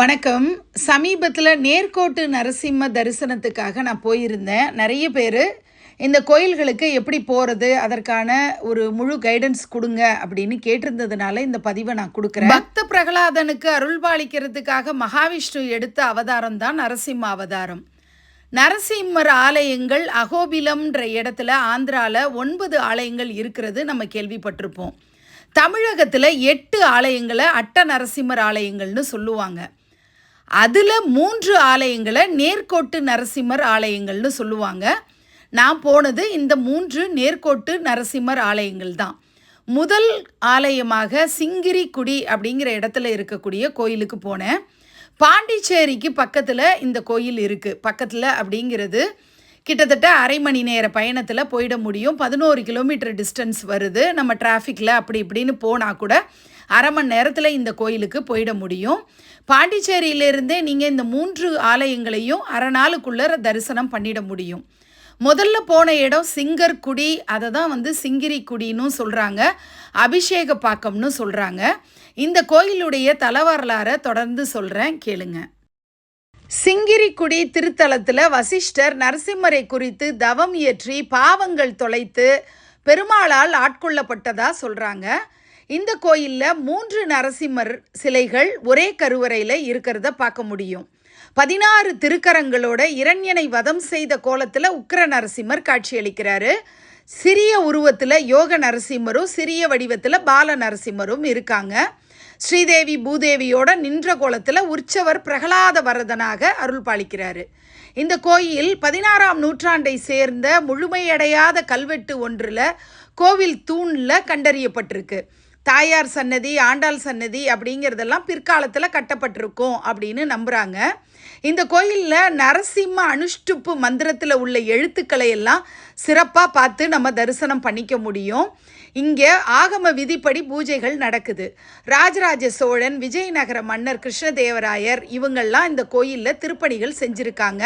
வணக்கம். சமீபத்தில் நேர்கோட்டு நரசிம்ம தரிசனத்துக்காக நான் போயிருந்தேன். நிறைய பேர் இந்த கோயில்களுக்கு எப்படி போகிறது அதற்கான ஒரு முழு கைடன்ஸ் கொடுங்க அப்படின்னு கேட்டிருந்ததுனால இந்த பதிவை நான் கொடுக்குறேன். பக்த பிரகலாதனுக்கு அருள்பாலிக்கிறதுக்காக மகாவிஷ்ணு எடுத்த அவதாரம் தான் நரசிம்ம அவதாரம். நரசிம்மர் ஆலயங்கள் அகோபிலம்ன்ற இடத்துல ஆந்திராவில் ஒன்பது ஆலயங்கள் இருக்கிறது நம்ம கேள்விப்பட்டிருப்போம். தமிழகத்தில் எட்டு ஆலயங்களை அட்ட நரசிம்மர் ஆலயங்கள்னு சொல்லுவாங்க. அதில் மூன்று ஆலயங்களை நேர்கோட்டு நரசிம்மர் ஆலயங்கள்னு சொல்லுவாங்க. நான் போனது இந்த மூன்று நேர்கோட்டு நரசிம்மர் ஆலயங்கள் தான். முதல் ஆலயமாக சிங்கிரிக்குடி அப்படிங்கிற இடத்துல இருக்கக்கூடிய கோயிலுக்கு போனேன். பாண்டிச்சேரிக்கு பக்கத்தில் இந்த கோயில் இருக்குது பக்கத்தில் அப்படிங்கிறது கிட்டத்தட்ட அரை மணி நேர பயணத்தில் போயிட முடியும். பதினோரு கிலோமீட்டர் டிஸ்டன்ஸ் வருது. நம்ம டிராஃபிக்கில் அப்படி இப்படின்னு போனால் கூட அரை மணி நேரத்தில் இந்த கோயிலுக்கு போயிட முடியும். பாண்டிச்சேரியிலிருந்தே நீங்கள் இந்த மூன்று ஆலயங்களையும் அரை நாளுக்குள்ளே தரிசனம் பண்ணிட முடியும். முதல்ல போன இடம் சிங்கர்குடி. அதை தான் வந்து சிங்கிரிக்குடின்னு சொல்கிறாங்க அபிஷேக பாக்கம்னு சொல்கிறாங்க இந்த கோயிலுடைய தலவரலாறை தொடர்ந்து சொல்கிறேன் கேளுங்கள் சிங்கிரிக்குடி திருத்தலத்தில் வசிஷ்டர் நரசிம்மரை குறித்து தவம் இயற்றி பாவங்கள் தொலைத்து பெருமாளால் ஆட்கொள்ளப்பட்டதா சொல்கிறாங்க இந்த கோயிலில் மூன்று நரசிம்மர் சிலைகள் ஒரே கருவறையில் இருக்கிறத பார்க்க முடியும். பதினாறு திருக்கரங்களோட இரண்யனை வதம் செய்த கோலத்தில் உக்கிர நரசிம்மர் காட்சியளிக்கிறாரு. சிறிய உருவத்தில் யோக நரசிம்மரும் சிறிய வடிவத்தில் பால நரசிம்மரும் இருக்காங்க. ஸ்ரீதேவி பூதேவியோட நின்ற கோலத்தில் உற்சவர் பிரகலாத வரதனாக அருள் பாலிக்கிறாரு. இந்த கோயில் பதினாறாம் நூற்றாண்டை சேர்ந்த முழுமையடையாத கல்வெட்டு ஒன்றில் கோவில் தூணில் கண்டறியப்பட்டிருக்கு. தாயார் சன்னதி ஆண்டாள் சன்னதி அப்படிங்கிறதெல்லாம் பிற்காலத்தில் கட்டப்பட்டிருக்கும் அப்படின்னு நம்புகிறாங்க இந்த கோயிலில் நரசிம்ம அனுஷ்டுப்பு மந்திரத்தில் உள்ள எழுத்துக்களை எல்லாம் சிறப்பாக பார்த்து நம்ம தரிசனம் பண்ணிக்க முடியும். இங்கே ஆகம விதிப்படி பூஜைகள் நடக்குது. ராஜராஜ சோழன் விஜயநகர மன்னர் கிருஷ்ணதேவராயர் இவங்கெல்லாம் இந்த கோயிலில் திருப்பணிகள் செஞ்சுருக்காங்க.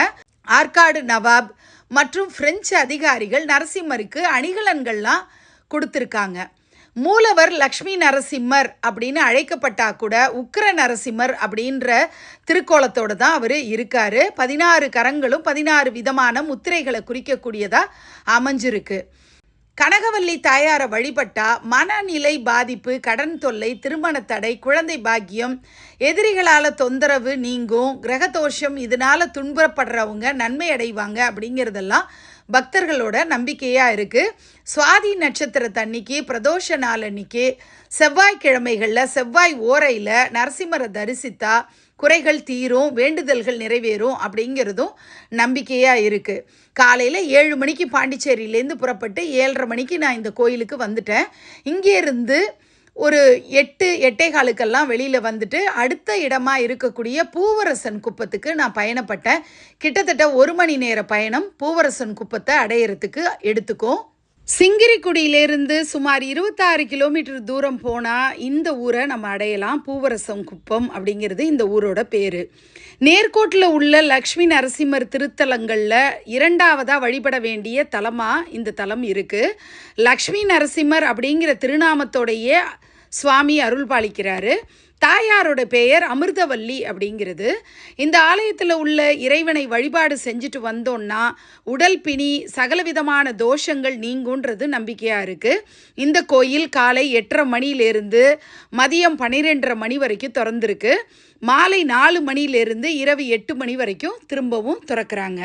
ஆற்காடு நவாப் மற்றும் பிரெஞ்சு அதிகாரிகள் நரசிம்மருக்கு அணிகலன்கள்லாம் கொடுத்துருக்காங்க. மூலவர் லக்ஷ்மி நரசிம்மர் அப்படின்னு அழைக்கப்பட்டா கூட உக்ர நரசிம்மர் அப்படின்ற திருக்கோலத்தோடு தான் அவர் இருக்கார். பதினாறு கரங்களும் பதினாறு விதமான முத்திரைகளை குறிக்கக்கூடியதாக அமைஞ்சிருக்கு. கனகவல்லி தாயாரை வழிபட்டா மனநிலை பாதிப்பு கடன் தொல்லை திருமண தடை குழந்தை பாக்கியம் எதிரிகளால் தொந்தரவு நீங்கும் கிரகதோஷம் இதனால் துன்பப்படுறவங்க நன்மை அடைவாங்க அப்படிங்கிறதெல்லாம் பக்தர்களோட நம்பிக்கையாக இருக்குது சுவாதி நட்சத்திரத்தன்னைக்கு பிரதோஷ நாள் அன்னைக்கு செவ்வாய்க்கிழமைகளில் செவ்வாய் ஓரையில் நரசிம்மரை தரிசித்தா குறைகள் தீரும் வேண்டுதல்கள் நிறைவேறும் அப்படிங்கிறதும் நம்பிக்கையாக இருக்குது காலையில் ஏழு மணிக்கு பாண்டிச்சேரியிலேருந்து புறப்பட்டு ஏழரை மணிக்கு நான் இந்த கோயிலுக்கு வந்துட்டேன். இங்கேருந்து ஒரு எட்டு எட்டே காலுக்கெல்லாம் வெளியில் வந்துட்டு அடுத்த இடமா இருக்கக்கூடிய பூவரசன் குப்பத்துக்கு நான் பயணப்பட்டேன். கிட்டத்தட்ட ஒரு மணி நேர பயணம் பூவரசன் குப்பத்தை அடையிறதுக்கு எடுத்துக்கும். சிங்கிரிக்குடியிலேருந்து சுமார் இருபத்தாறு கிலோமீட்டர் தூரம் போனால் இந்த ஊரை நம்ம அடையலாம். பூவரசம் குப்பம் அப்படிங்கிறது இந்த ஊரோட பேர். நேர்கோட்டில் உள்ள லக்ஷ்மி நரசிம்மர் திருத்தலங்களில் இரண்டாவதாக வழிபட வேண்டிய தலமாக இந்த தலம் இருக்குது லக்ஷ்மி நரசிம்மர் அப்படிங்கிற திருநாமத்தோடைய சுவாமி அருள் பாலிக்கிறாரு தாயாரோட பெயர் அமிர்தவல்லி அப்படிங்கிறது. இந்த ஆலயத்தில் உள்ள இறைவனை வழிபாடு செஞ்சுட்டு வந்தோன்னா உடல் பிணி சகலவிதமான தோஷங்கள் நீங்குன்றது நம்பிக்கையாக இருக்குது இந்த கோயில் காலை எட்டரை மணியிலேருந்து மதியம் பன்னிரெண்டரை மணி வரைக்கும் திறந்துருக்கு. மாலை நாலு மணியிலேருந்து இரவு எட்டு மணி வரைக்கும் திரும்பவும் திறக்கிறாங்க.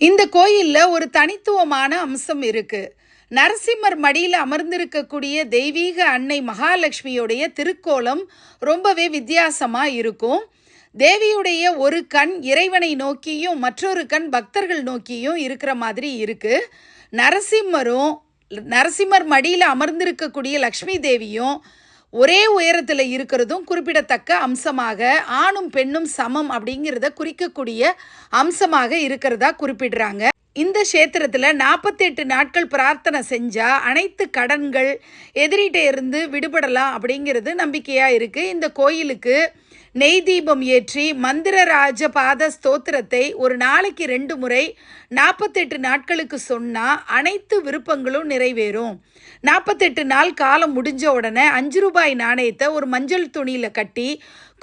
இந்த கோயிலில் ஒரு தனித்துவமான அம்சம் இருக்குது நரசிம்மர் மடியில் அமர்ந்திருக்கக்கூடிய தெய்வீக அன்னை மகாலட்சுமியுடைய திருக்கோலம் ரொம்பவே வித்தியாசமாக இருக்கும். தேவியுடைய ஒரு கண் இறைவனை நோக்கியும் மற்றொரு கண் பக்தர்கள் நோக்கியும் இருக்கிற மாதிரி இருக்குது நரசிம்மரும் நரசிம்மர் மடியில் அமர்ந்திருக்கக்கூடிய லக்ஷ்மி தேவியும் ஒரே உயரத்தில் இருக்கிறதும் குறிப்பிடத்தக்க அம்சமாக ஆணும் பெண்ணும் சமம் அப்படிங்கிறத குறிக்கக்கூடிய அம்சமாக இருக்கிறதா குறிப்பிடுறாங்க. இந்த கஷேத்திரத்தில் நாற்பத்தெட்டு நாட்கள் பிரார்த்தனை செஞ்சால் அனைத்து கடன்கள் எதிரிகிட்ட இருந்து விடுபடலாம் அப்படிங்கிறது நம்பிக்கையாக இருக்குது இந்த கோயிலுக்கு நெய் தீபம் ஏற்றி மந்திரராஜ பாத ஸ்தோத்திரத்தை ஒரு நாளைக்கு ரெண்டு முறை நாற்பத்தெட்டு நாட்களுக்கு சொன்னால் அனைத்து விருப்பங்களும் நிறைவேறும். நாற்பத்தெட்டு நாள் காலம் முடிஞ்ச உடனே அஞ்சு ரூபாய் நாணயத்தை ஒரு மஞ்சள் துணியில் கட்டி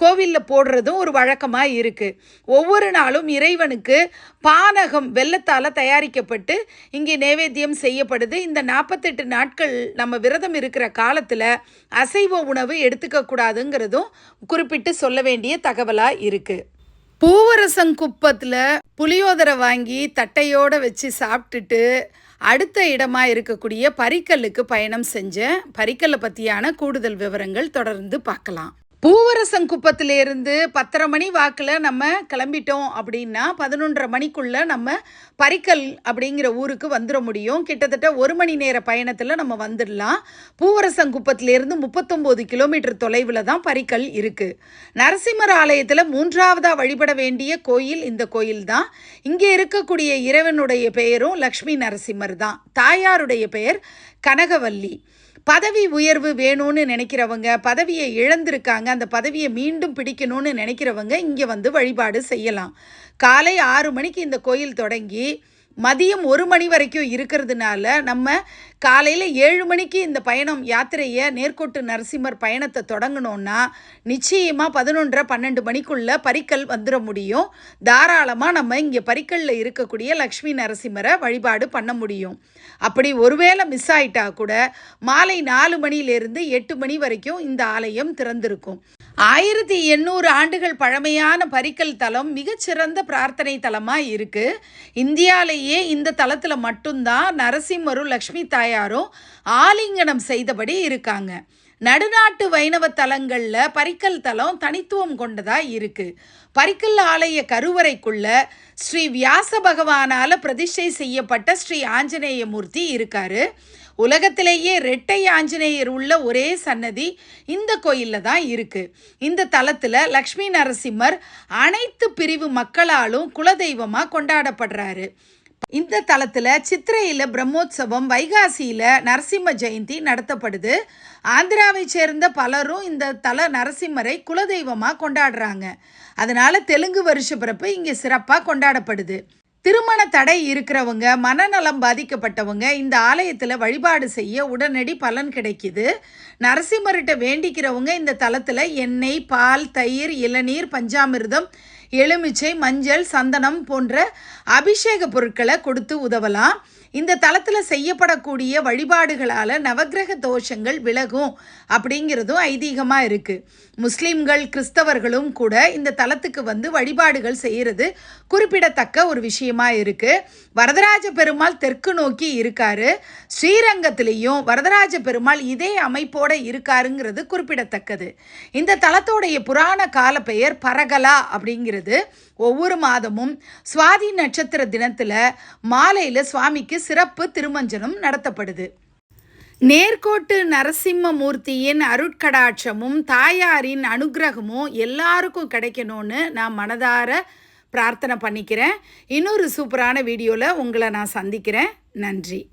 கோவிலில் போடுறதும் ஒரு வழக்கமாக இருக்குது ஒவ்வொரு நாளும் இறைவனுக்கு பானகம் வெள்ளத்தால் தயாரிக்கப்பட்டு இங்கே நைவேத்தியம் செய்யப்படுது. இந்த நாற்பத்தெட்டு நாட்கள் நம்ம விரதம் இருக்கிற காலத்தில் அசைவ உணவு எடுத்துக்கக்கூடாதுங்கிறதும் குறிப்பிட்டு சொல்ல வேண்டிய தகவலாக இருக்குது பூவரசங்குப்பத்தில் புளியோதரை வாங்கி தட்டையோடு வச்சு சாப்பிட்டுட்டு அடுத்த இடமா இருக்கக்கூடிய பரிக்கல்லுக்கு பயணம் செஞ்சேன். பரிக்கல்லை பற்றியான கூடுதல் விவரங்கள் தொடர்ந்து பார்க்கலாம். பூவரசங்குப்பத்திலேருந்து பத்தரை மணி வாக்கில் நம்ம கிளம்பிட்டோம் அப்படின்னா பதினொன்றரை மணிக்குள்ளே நம்ம பரிக்கல் அப்படிங்கிற ஊருக்கு வந்துட முடியும். கிட்டத்தட்ட ஒரு மணி நேர பயணத்தில் நம்ம வந்துடலாம். பூவரசங்குப்பத்திலேருந்து முப்பத்தொம்போது கிலோமீட்டர் தொலைவில் தான் பரிக்கல் இருக்குது நரசிம்மர் ஆலயத்தில் மூன்றாவதாக வழிபட வேண்டிய கோயில் இந்த கோயில் தான். இங்கே இருக்கக்கூடிய இறைவனுடைய பெயரும் லக்ஷ்மி நரசிம்மர் தான். தாயாருடைய பெயர் கனகவல்லி. பதவி உயர்வு வேணும்னு நினைக்கிறவங்க பதவியை இழந்திருக்காங்க அந்த பதவியை மீண்டும் பிடிக்கணும்னு நினைக்கிறவங்க இங்கே வந்து வழிபாடு செய்யலாம். காலை ஆறு மணிக்கு இந்த கோயில் தொடங்கி மதியம் ஒரு மணி வரைக்கும் இருக்கிறதுனால நம்ம காலையில் ஏழு மணிக்கு இந்த பயணம் யாத்திரையை நேர்கோட்டு நரசிம்மர் பயணத்தை தொடங்கினோன்னா நிச்சயமாக பதினொன்றரை பன்னெண்டு மணிக்குள்ளே பரிக்கல் வந்துட முடியும். தாராளமாக நம்ம இங்கே பரிக்கல்ல இருக்கக்கூடிய லக்ஷ்மி நரசிம்மரை வழிபாடு பண்ண முடியும். அப்படி ஒருவேளை மிஸ் ஆயிட்டா கூட மாலை நாலு மணியிலிருந்து எட்டு மணி வரைக்கும் இந்த ஆலயம் திறந்திருக்கும். ஆயிரத்தி எண்ணூறு ஆண்டுகள் பழமையான பரிக்கல் தலம் மிகச்சிறந்த பிரார்த்தனை தலமாக இருக்குது இந்தியாலேயே இந்த தலத்தில் மட்டும்தான் நரசிம்மரும் லக்ஷ்மி தாயாரும் ஆலிங்கனம் செய்தபடி இருக்காங்க. நடுநாட்டு வைணவ தலங்களில் பரிக்கல் தலம் தனித்துவம் கொண்டதாக இருக்குது பரிக்கல் ஆலய கருவறைக்குள்ள ஸ்ரீ வியாச பகவானால் பிரதிஷ்டை செய்யப்பட்ட ஸ்ரீ ஆஞ்சநேய மூர்த்தி இருக்காரு. உலகத்திலேயே ரெட்டை ஆஞ்சநேயர் உள்ள ஒரே சன்னதி இந்த கோயிலில் தான் இருக்குது இந்த தலத்தில் லக்ஷ்மி நரசிம்மர் அனைத்து பிரிவு மக்களாலும் குலதெய்வமாக கொண்டாடப்படுறாரு. இந்த தலத்தில் சித்திரையில் பிரம்மோற்சவம் வைகாசியில் நரசிம்ம ஜெயந்தி நடத்தப்படுது. ஆந்திராவை சேர்ந்த பலரும் இந்த தல நரசிம்மரை குலதெய்வமாக கொண்டாடுறாங்க. அதனால் தெலுங்கு வருஷ பிறப்பு இங்கே சிறப்பாக கொண்டாடப்படுது. திருமண தடை இருக்கிறவங்க மனநலம் பாதிக்கப்பட்டவங்க இந்த ஆலயத்தில் வழிபாடு செய்ய உடனடி பலன் கிடைக்குது. நரசிம்மர்கிட்ட வேண்டிக்கிறவங்க இந்த தலத்தில் எண்ணெய் பால் தயிர் இளநீர் பஞ்சாமிர்தம் எலுமிச்சை மஞ்சள் சந்தனம் போன்ற அபிஷேக பொருட்களை கொடுத்து உதவலாம். இந்த தளத்தில் செய்யப்படக்கூடிய வழிபாடுகளால் நவக்கிரக தோஷங்கள் விலகும் அப்படிங்கிறதும் ஐதீகமாக இருக்குது முஸ்லீம்கள் கிறிஸ்தவர்களும் கூட இந்த தலத்துக்கு வந்து வழிபாடுகள் செய்கிறது குறிப்பிடத்தக்க ஒரு விஷயமா இருக்குது வரதராஜ பெருமாள் தெற்கு நோக்கி இருக்காரு. ஸ்ரீரங்கத்திலையும் வரதராஜ பெருமாள் இதே அமைப்போட இருக்காருங்கிறது குறிப்பிடத்தக்கது. இந்த தலத்தோடைய புராண கால பெயர் பரகலா அப்படிங்கிறது. ஒவ்வொரு மாதமும் சுவாதி நட்சத்திர தினத்தில் மாலையில் சுவாமிக்கு சிறப்பு திருமஞ்சனம் நடத்தப்படுது. நேர்கோட்டு நரசிம்மமூர்த்தியின் அருட்கடாட்சமும் தாயாரின் அனுகிரகமும் எல்லாருக்கும் கிடைக்கணும்னு நான் மனதார பிரார்த்தனை பண்ணிக்கிறேன். இன்னொரு சூப்பரான வீடியோவில் உங்களை நான் சந்திக்கிறேன். நன்றி.